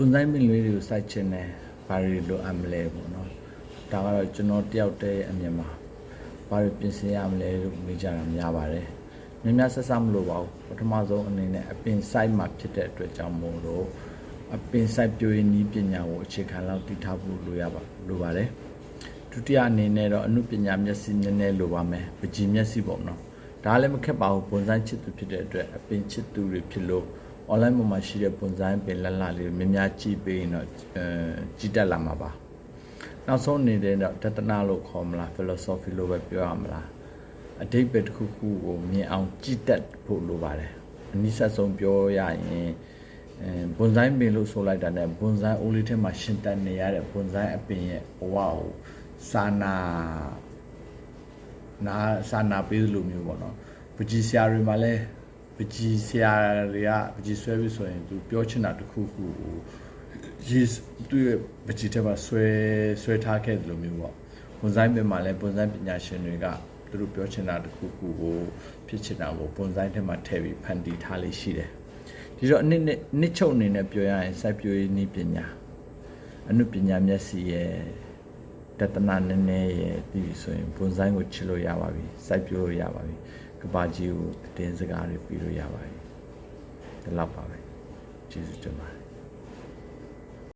ပုံစံမင်းလေးတွေကိုစိုက်ချင်တယ်ဘာတွေလိုအပ်မလဲပေါ့နော်ဒါကတော့ကျွန်တော်တယောက်တည်းအမြင်မှာဘာတွေပြင်ဆင်ရမလဲလို့မေးကြတာများပါတယ်များများဆက်ဆက်မလို့ပါဘူးပထမဆုံးအနေနဲ့အပင်စိုက်မှာဖြစ်တဲ့အတွက်ကြောင့်မို့လို့အပင်စိုက်ပျိုးရေးနည်းပညာကိုအခြေခံလောက်တည်ထားဖို့လိုရပါလိုပါတယ်ဒုတိယအနေနဲ့တော့အမှုပညာမျက်စိနည်းနည်းလိုပါမယ်ပကြီးမျက်စိပေါ့နော်ဒါလည်းမခက်ပါဘူးပုံစံချစ်သူဖြစ်တဲ့အတွက်အပင်ချစ်သူတွေဖြစ်လို့ online ပေါ်မှာရှိတဲ့ပုံစံပင်လက်လာလေးကိုများများကြည့်ပေးရင်တော့အဲကြည့်တတ်လာမှာပါနောက်ဆုံးနေတဲ့တော့တတနာလို့ခေါ်မလား philosophy လို့ပဲပြောရမလားအတိတ်ပဲတစ်ခုခုကိုမြင်အောင်ကြည့်တတ်ဖို့လိုပါတယ်အနည်းဆက်ဆုံးပြောရရင်အဲဘွန်ဆိုင်ပင်လို့ဆိုလိုက်တာနဲ့ဘွန်ဆိုင်အိုးလေးထဲမှာရှင်တန်နေရတဲ့ဘွန်ဆိုင်အပင်ရဲ့ဘဝကိုစာနာနာစာနာပေးလို့မျိုးပေါ့နော်ပကြီးဆရာတွေမှာလည်း ပကြီးဆရာတွေကပကြီးဆွဲပြီးဆိုရင်သူပြောချင်တာတစ်ခုခုကိုရေးသူ့ရဲ့ပကြီးထဲမှာဆွဲဆွဲထားခဲ့တယ်လို့မျိုးပေါ့ပုံစံပင်မှာလည်းပုံစံပညာရှင်တွေကသူတို့ပြောချင်တာတစ်ခုခုကိုဖြစ်ချင်တာကိုပုံစံထဲမှာထည့်ပြီးဖန်တီးထားလေးရှိတယ်ဒီတော့အနစ်နဲ့နှစ်ချုပ်အနေနဲ့ပြောရရင်စိုက်ပျိုးရေးနည်းပညာအနုပညာမျက်စိရဲ့တတနာနည်းနည်းရဲ့ပြီးဆိုရင်ဘွန်ဆိုင်ကိုချစ်လို့ရပါပြီစိုက်ပျိုးလို့ရပါပြီ ကဘာကြီးကိုအတင်းစကားတွေပြီးလို့ရပါပြီဒီလောက်ပါပဲကျေးဇူးတင်ပါတယ်